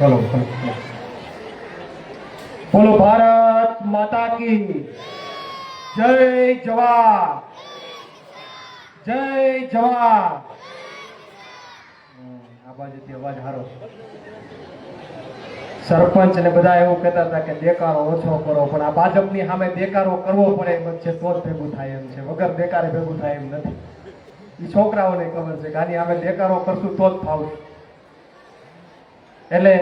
ચલો બોલો ભારત માતા કી જય જવાન. જય હમ, આ અવાજ હારો સરપંચ ને બધા એવું કહેતા હતા કે દેકારો ઓછો કરો પણ આ ભાજપની સામે દેકારો કરવો પડે એમ છે તો જ ભેગું થાય એમ છે વગર દેકારે ભેગું થાય એમ નથી. એ છોકરાઓને ખબર છે કે આની સામે દેકારો કરશું તો જ ફાવશે. એટલે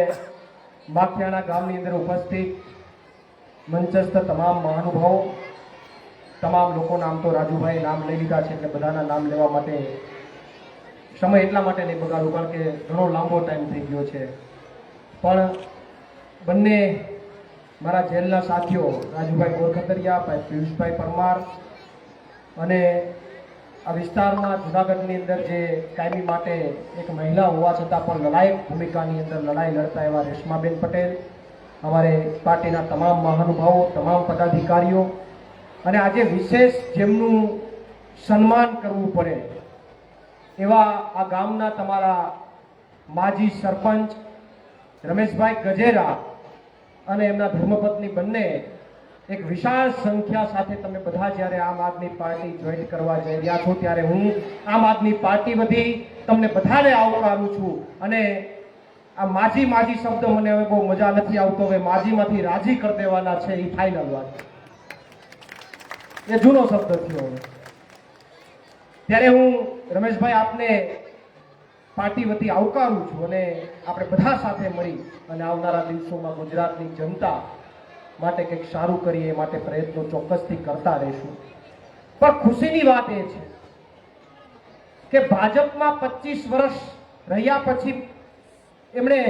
માખિયાણા ગામની અંદર ઉપસ્થિત મંચસ્થ તમામ મહાનુભાવો, તમામ લોકોના આમ તો રાજુભાઈ નામ લઈ લીધા છે એટલે બધાના નામ લેવા માટે સમય એટલા માટે નહીં બગાડું, કારણ કે ઘણો લાંબો ટાઈમ થઈ ગયો છે. પણ બંને મારા જેલના સાથીઓ, રાજુભાઈ ગોરખતરિયા ભાઈ પિયુષભાઈ પરમાર અને આ વિસ્તારમાં જુનાગઢની અંદર જે કાયમી માટે એક મહિલા હોવા છતાં પણ લડાયક ભૂમિકાની અંદર લડાઈ લડતા એવા રેશમાબેન પટેલ, અમારે પાર્ટીના તમામ મહાનુભાવો, તમામ પદાધિકારીઓ અને આજે વિશેષ જેમનું સન્માન કરવું પડે એવા આ ગામના તમારા માજી સરપંચ રમેશભાઈ ગજેરા અને એમના ધર્મપત્ની બંને એક વિશાળ સંખ્યા સાથે તમે બધા જ્યારે આમ આદમી પાર્ટી જોઈન કરવા જઈ રહ્યા છો, ત્યારે હું આમ આદમી પાર્ટી બધી તમને બધાને આવકારું છું. અને આ માજી માજી શબ્દ મને હવે બહુ મજા નથી આવતો, હવે માજીમાંથી રાજી કરી દેવાના છે એ ફાઇનલ વાત. એ જૂનો શબ્દ થયો ત્યારે હું રમેશભાઈ આપને પાર્ટી વતી આવકારું છું અને આપણે બધા સાથે મળી અને આવનારા દિવસોમાં ગુજરાતની જનતા માટે કંઈક સારું કરીએ માટે પ્રયત્નો ચોક્કસથી કરતા રહીશું. પણ ખુશીની વાત એ છે કે ભાજપમાં પચીસ વર્ષ રહ્યા પછી એમણે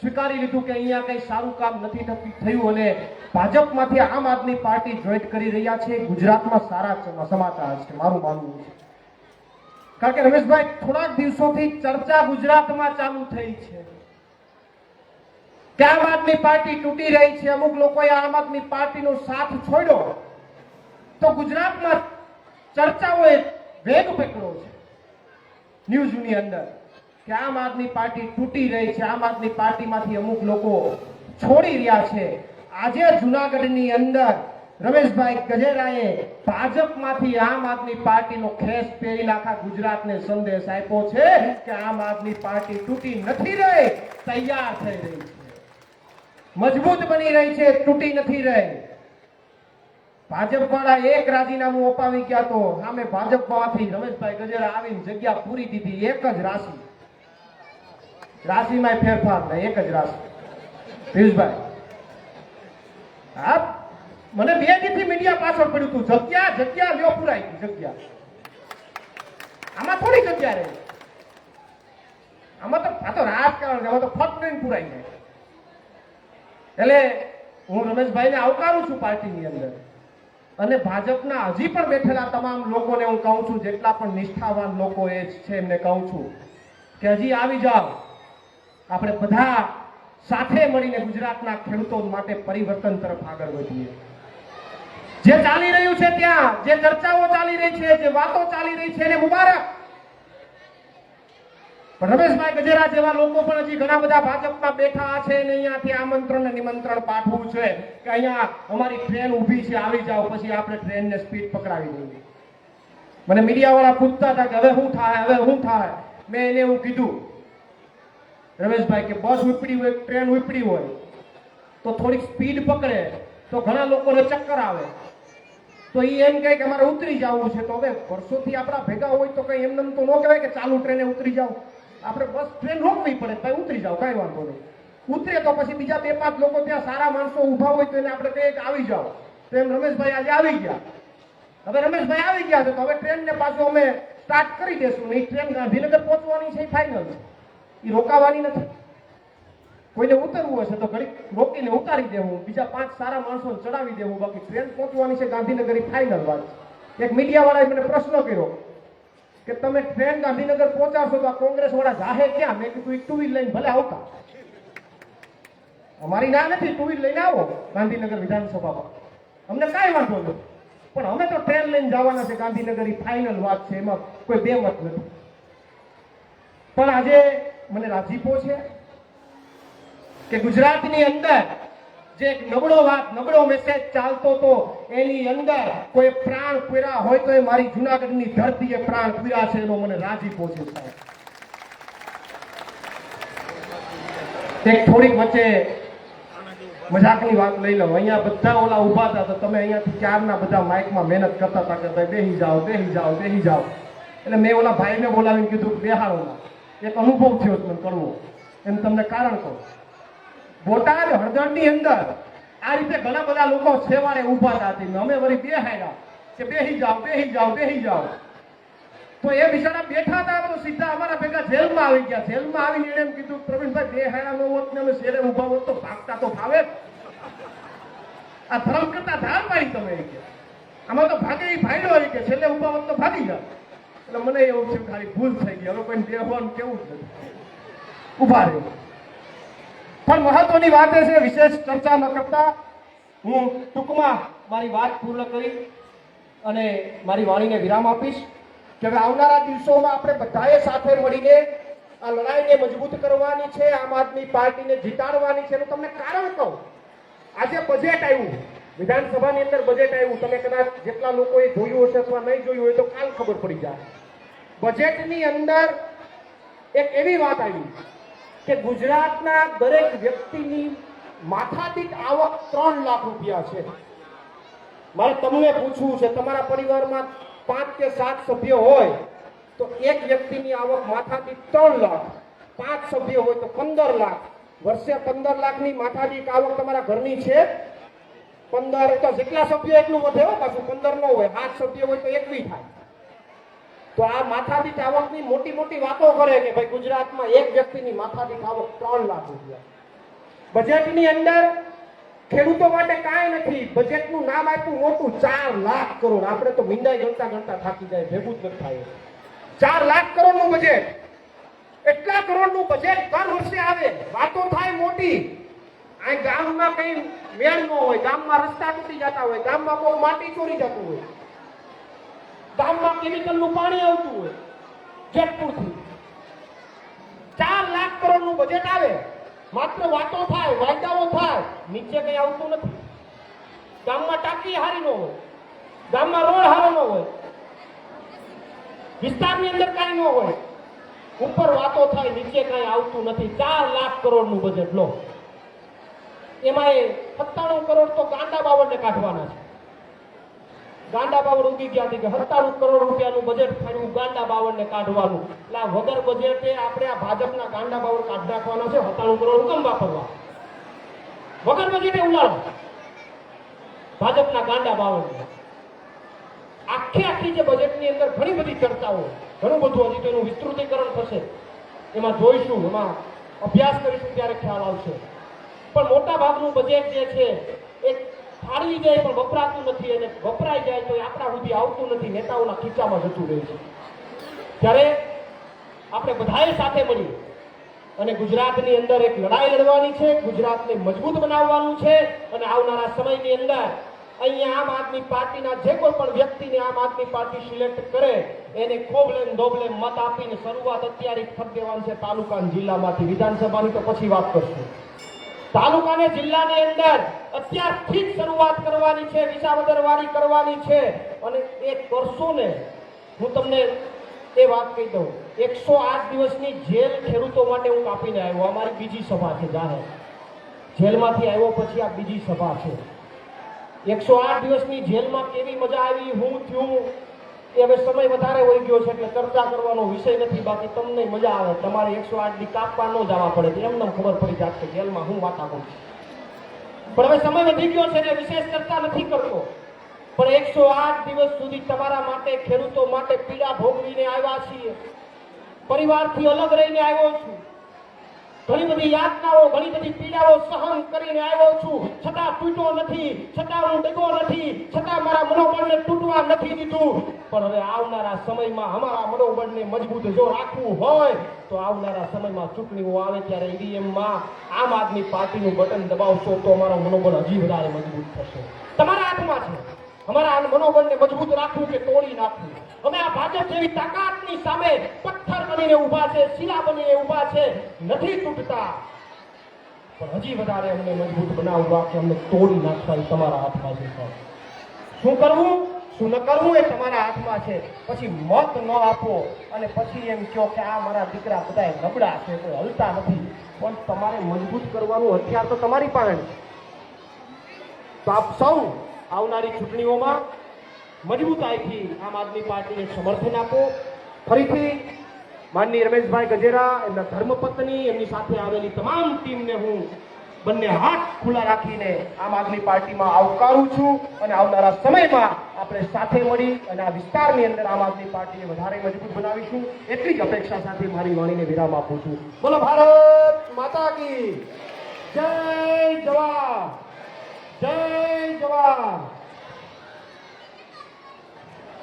સ્વીકારી લીધું કે અહીંયા કંઈ સારું કામ નથી થયું અને ભાજપમાંથી આમ આદમી પાર્ટી જોઈન્ટ કરી રહ્યા છે. ગુજરાતમાં સારા સમાચાર છે, મારું માનવું છે. કારણ કે રમેશભાઈ, થોડાક દિવસોથી ચર્ચા ગુજરાતમાં ચાલુ થઈ છે. કે આમ આદમી પાર્ટી તૂટી રહી છે, અમુક લોકોએ આમ આદમી પાર્ટીનો સાથ છોડ્યો. તો ગુજરાતમાં ચર્ચાઓએ વેગ પકડ્યો છે. ન્યૂઝની અંદર કે આમ આદમી પાર્ટી તૂટી રહી છે, આમ આદમી પાર્ટીમાંથી અમુક લોકો છોડી રહ્યા છે. આજે જુનાગઢની અંદર રમેશભાઈ ગજેરાએ ભાજપમાંથી આમ આદમી પાર્ટીનો ખેસ પહેરી આખા ગુજરાતને સંદેશ આપ્યો છે કે આમ આદમી પાર્ટી તૂટી નથી રહી, તૈયાર થઈ રહી છે. મજબૂત બની રહી છે, તૂટી નથી રહી. ભાજપ વાળા એક રાજીનામું અપાવી ગયા તો સામે ભાજપમાંથી રમેશભાઈ ગજેરા આવીને જગ્યા પૂરી દીધી, એક જ રાશિ. રાશિમાં ફેરફાર નહીં એક જ રાશિ. પિયુષભાઈ હા મને બે દીથી મીડિયા પાછળ પડ્યું હતું જગ્યા જગ્યા લ્યો પુરાઈ ગઈ, જગ્યા. આમાં થોડી જગ્યા રહી. આમાં તો, આ તો રાજકારણ આમાં તો ફટ નહીં પુરાઈ જાય. એટલે હું રમેશભાઈને આવકારું છું પાર્ટીની અંદર. અને ભાજપના હજી પણ બેઠેલા તમામ લોકોને હું કહું છું, જેટલા પણ નિષ્ઠાવાન લોકો એ છે એમને કહું છું, કે હજી આવી જાઓ. આપણે બધા સાથે મળીને ગુજરાતના ખેડૂતો માટે પરિવર્તન તરફ આગળ વધીએ. જે ચાલી રહ્યું છે ત્યાં, જે ચર્ચાઓ ચાલી રહી છે, જે વાતો ચાલી રહી છે, એને મુબારક. રમેશભાઈ ગજેરા જેવા લોકો પણ હજી ઘણા બધા ભાજપમાં બેઠા છે ને અહીંયાથી આમંત્રણ ને નિમંત્રણ પાઠવું છે કે અહીંયા અમારી ટ્રેન ઊભી છે, આવી જાઓ, પછી આપણે ટ્રેનને સ્પીડ પકડાવી દઈએ. મને મીડિયા વાળા પૂછતા હતા કે હવે શું થાય, હવે શું થાય? મેં એને એવું કીધું, રમેશભાઈ, કે બસ ઉપડી હોય, ટ્રેન ઉપડી હોય, તો થોડીક સ્પીડ પકડે, તો ઘણા લોકોને ચક્કર આવે. તો એ એમ કહે કે, અમારે ઉતરી જવું છે. તો હવે વર્ષોથી આપણા ભેગા હોય તો કઈ એમને એમ તો ન કહેવાય કે, ચાલુ ટ્રેને ઉતરી જાઓ. આપણે બસ ટ્રેન રોકવી પડે ભાઈ ઉતરી જાઓ, કાંઈ વાંધો નહીં. ઉતરે તો પછી બીજા બે પાંચ લોકો ત્યાં સારા માણસો ઊભા હોય તો એને આપણે કહીએ કે આવી જાઓ. તો એમ રમેશભાઈ આજે આવી ગયા. હવે રમેશભાઈ આવી ગયા છે તો હવે ટ્રેનને પાછું અમે સ્ટાર્ટ કરી દેશું. નહીં ટ્રેન ગાંધીનગર પહોંચવાની છે ફાઇનલ છે એ રોકાવાની નથી. કોઈને ઉતરવું હશે તો ઘડીક રોકીને ઉતારી દેવું. બીજા પાંચ સારા માણસોને ચડાવી દેવું. બાકી ટ્રેન પહોંચવાની છે ગાંધીનગર એ ફાઇનલ વાત. છે. એક મીડિયા વાળાએ મને પ્રશ્ન કર્યો. કે તમે ટ્રેન ગાંધીનગર પહોંચાડશો તો આ કોંગ્રેસ વાળા જાહે ક્યાં? મેં કીધું ટુ વ્હીલ લઈને ભલે આવતા. અમારી ના નથી ટુ વ્હીલ લઈને આવો ગાંધીનગર વિધાનસભામાં. અમને કાંઈ વાંધો નથી પણ અમે તો ટ્રેન લઈને જવાના છે, ગાંધીનગર એ ફાઇનલ વાત છે, એમાં કોઈ બે મત નથી. પણ આજે મને રાજીપો છે કે ગુજરાતની અંદર જે એક નબળો વાત, નબળો મેસેજ ચાલતો તો એની અંદર કોઈ પ્રાણ પીરા હોય તો એ મારી જુનાગઢની ધરતીએ પ્રાણ પીરા છે એનો મને રાજી પહોંચે સાહેબ એક થોડીક વચ્ચે મજાકની વાત લઈ લઉં. અહીંયા બધા ઓલા ઊભા હતા તો તમે અહીંયાથી ચારના બધા માઇકમાં મહેનત કરતા હતા કે ભાઈ બેહી જાઓ બેહી જાઓ બેહી જાઓ. એટલે મેં ઓલા ભાઈને બોલાવીને કીધું કે બેહાડોના એક અનુભવ થયો છે મને કરવો. એમ તમને કારણ કહું. બોટાદ હળદરની અંદર આ રીતે ઘણા બધા લોકો સેવાને ઊભા હતા અમે વળી બે બેહાડ્યા કે બેહી જાઓ બેહી જાઓ બેહી જાઓ. તો એ બિચારા બેઠા હતા તો સીધા અમારા ભેગા જેલમાં આવી ગયા. જેલમાં આવીને એમ કીધું, પ્રવીણભાઈ, બે હાડા નો હોત ને અમે શેરે ઊભા હોત તો ભાગતા તો ફાવે આ ધર્મ કરતા ધાર પાડી તમે આમાં તો ભાગે એ ભાઈડો હોય કે, છેલ્લે ઊભા હોત તો ભાગી જાવ એટલે મને એવું થયું ખાલી ભૂલ થઈ ગઈ. હવે કોઈને બેહવાનું કેવું જ નથી ઊભા રહ્યો પણ મહત્વની વાત એ છે, વિશેષ ચર્ચા ન કરતા. હું ટૂંકમાં મારી વાત પૂર્ણ કરી અને મારી વાણીને વિરામ આપીશ કે હવે આવનારા દિવસોમાં આપણે બધાએ સાથે મળીને આ લડાઈને મજબૂત કરવાની છે, આમ આદમી પાર્ટીને જીતાડવાની છે. એનું તમને કારણ કહું. આજે બજેટ આવ્યું. વિધાનસભાની અંદર બજેટ આવ્યું. તમે કદાચ જેટલા લોકોએ જોયું હશે અથવા નહીં જોયું હોય તો કાલ ખબર પડી જાય. બજેટની અંદર એક એવી વાત આવી. કે ગુજરાતના દરેક વ્યક્તિની માથાદીઠ આવક ત્રણ લાખ રૂપિયા છે. મારે તમને પૂછવું છે, તમારા પરિવારમાં પાંચ કે સાત સભ્યો હોય, તો એક વ્યક્તિની આવક માથાદીઠ ત્રણ લાખ, પાંચ સભ્યો હોય તો પંદર લાખ. વર્ષે પંદર લાખની માથાદીઠ આવક તમારા ઘરની છે? પંદર, તો જેટલા સભ્યો એટલું વધે હો, પાછું પંદર ન હોય, આઠ સભ્યો હોય તો એકવી થાય. તો આ માથાદીઠ આવકની મોટી મોટી વાતો કરે કે ભાઈ ગુજરાતમાં એક વ્યક્તિની માથાદીઠ આવક ત્રણ લાખ રૂપિયા. બજેટની અંદર ખેડૂતો માટે કાંઈ નથી, બજેટનું નામ આપ્યું મોટું ચાર લાખ કરોડ. આપણે તો મીંડાઈ ગણતા ગણતા થાકી જાય, ભેગું જ નથી થાય. ચાર લાખ કરોડનું બજેટ. એટલા કરોડનું બજેટ દર વર્ષે આવે. વાતો થાય મોટી. આ ગામમાં કઈ મેળ ન હોય, ગામમાં રસ્તા તૂટી જતા હોય, ગામમાં કોઈ માટી ચોરી જતું હોય. ગામમાં કેમિકલનું પાણી આવતું હોય, જેતપુરથી. ચાર લાખ કરોડનું બજેટ આવે, માત્ર વાતો થાય, વાયદાઓ થાય, નીચે કઈ આવતું નથી. ગામમાં ટાંકી હારી ન હોય, ગામમાં રોડ હારો ન હોય, વિસ્તારની અંદર કાંઈ ન હોય. ઉપર વાતો થાય, નીચે કાંઈ આવતું નથી. ચાર લાખ કરોડનું બજેટ લો. એમાં એ સત્તાણું કરોડ તો ગાંડા બાવળને કાઢવાના છે. ગાંડા બાવળ ઉગી ગયા હતી કે સત્તાણું કરોડ રૂપિયાનું બજેટ ફાડ્યું ગાંડા બાવળને કાઢવાનું. એટલે આ વગર બજેટે આપણે આ ભાજપના ગાંડા બાવળ કાઢ નાખવાના છે સત્તાણું કરોડ હુકમ વાપરવા. વગર બજેટે ઉલાળો. ભાજપના ગાંડા બાવળ આખી આખી જે બજેટની અંદર ઘણી બધી ચર્ચાઓ, ઘણું બધું હજી તો એનું વિસ્તૃતીકરણ થશે. એમાં જોઈશું, એમાં અભ્યાસ કરીશું, ત્યારે ખ્યાલ આવશે. પણ મોટા ભાગનું બજેટ જે છે, એ ફાળવી જાય પણ વપરાતું નથી અને વપરાઈ જાય તો આપણા સુધી આવતું નથી, નેતાઓના ખીચામાં જતું રહે છે. ત્યારે આપણે બધાએ સાથે મળી અને ગુજરાતની અંદર એક લડાઈ લડવાની છે, ગુજરાતને મજબૂત બનાવવાનું છે અને આવનારા સમયની અંદર અહીંયા આમ આદમી પાર્ટીના જે કોઈ પણ વ્યક્તિને આમ આદમી પાર્ટી સિલેક્ટ કરે, એને ખોબલે ધોબલેમ મત આપીને શરૂઆત અત્યારે કરી દેવાની છે તાલુકા જિલ્લામાંથી. વિધાનસભાની તો પછી વાત કરશું. તાલુકા અને જિલ્લાની અંદર અત્યારથી જ શરૂઆત કરવાની છે, વિસાવદરવાળી કરવાની છે. અને એ કરશો ને હું તમને એ વાત કહી દઉં, એકસો આઠ દિવસની જેલ ખેડૂતો માટે હું કાપીને આવ્યો. અમારી બીજી સભા છે જાહેર જેલમાંથી આવ્યો પછી આ બીજી સભા છે. એકસો આઠ દિવસની જેલમાં કેવી મજા આવી? હું થયું હવે સમય વધારે વહી ગયો છે એટલે ચર્ચા કરવાનો વિષય નથી, બાકી તમને મજા આવે. તમારે એકસો આઠ દી કાપવા ન જવા પડે એમને ખબર પડી જાય જેલમાં હું વાતા કરું પણ હવે સમય વધી ગયો છે એટલે વિશેષ ચર્ચા નથી કરતો. પણ એકસો આઠ દિવસ સુધી તમારા માટે, ખેડૂતો માટે પીડા ભોગવીને આવ્યા છીએ. પરિવારથી અલગ રહીને આવ્યો છું. ઘણી બધી યાતનાઓ, ઘણી બધી પીડાઓ સહન કરીને આવ્યો છું. છતાં તૂટ્યો નથી. છતાં હું ડગો નથી. છતાં મારા મનોબળને તૂટવા નથી દીધું. પણ હવે આવનારા સમયમાં અમારા મનોબળને મજબૂત જો રાખવું હોય, તો આવનારા સમયમાં ચૂંટણીઓ આવે ત્યારે ઈવીએમમાં આમ આદમી પાર્ટીનું બટન દબાવશો તો અમારો મનોબળ હજી વધારે મજબૂત થશે. તમારા હાથમાં છે. અમારા મનોબળને મજબૂત રાખવું કે તોડી નાખવું? અમે આ ભાજપ જેવી તાકાતની સામે પથ્થર બનીને ઊભા છે, શિલા બનીને ઊભા છે. નથી તૂટતા. પણ હજી વધારે અમને મજબૂત બનાવવા કે અમને તોડી નાખવા એ તમારા હાથમાં છે સર શું કરવું? શું ન કરવું એ તમારા હાથમાં છે. પછી મત ન આપો અને પછી એમ કહો કે આ મારા દીકરા બધા નબળા છે, કોઈ હલતા નથી. પણ તમારે મજબૂત કરવાનું હથિયાર તો તમારી પાસે છે. તો આપ સૌ આવનારી ચૂંટણીઓમાં મજબૂતાઈથી આમ આદમી પાર્ટીને સમર્થન આપો. ફરીથી માનની રમેશભાઈ ગજેરા, એમના ધર્મપત્ની, એમની સાથે આવેલી તમામ ટીમને હું બંને હાથ ખુલ્લા રાખીને આમ આદમી પાર્ટીમાં આવકારું છું અને આવનારા સમયમાં આપણે સાથે મળી અને આ વિસ્તારની અંદર આમ આદમી પાર્ટીને વધારે મજબૂત બનાવીશું. એટલી જ અપેક્ષા સાથે મારી વાણીને વિરામ આપું છું. બોલો ભારત માતા કી. જય જવાન. જય જવાન.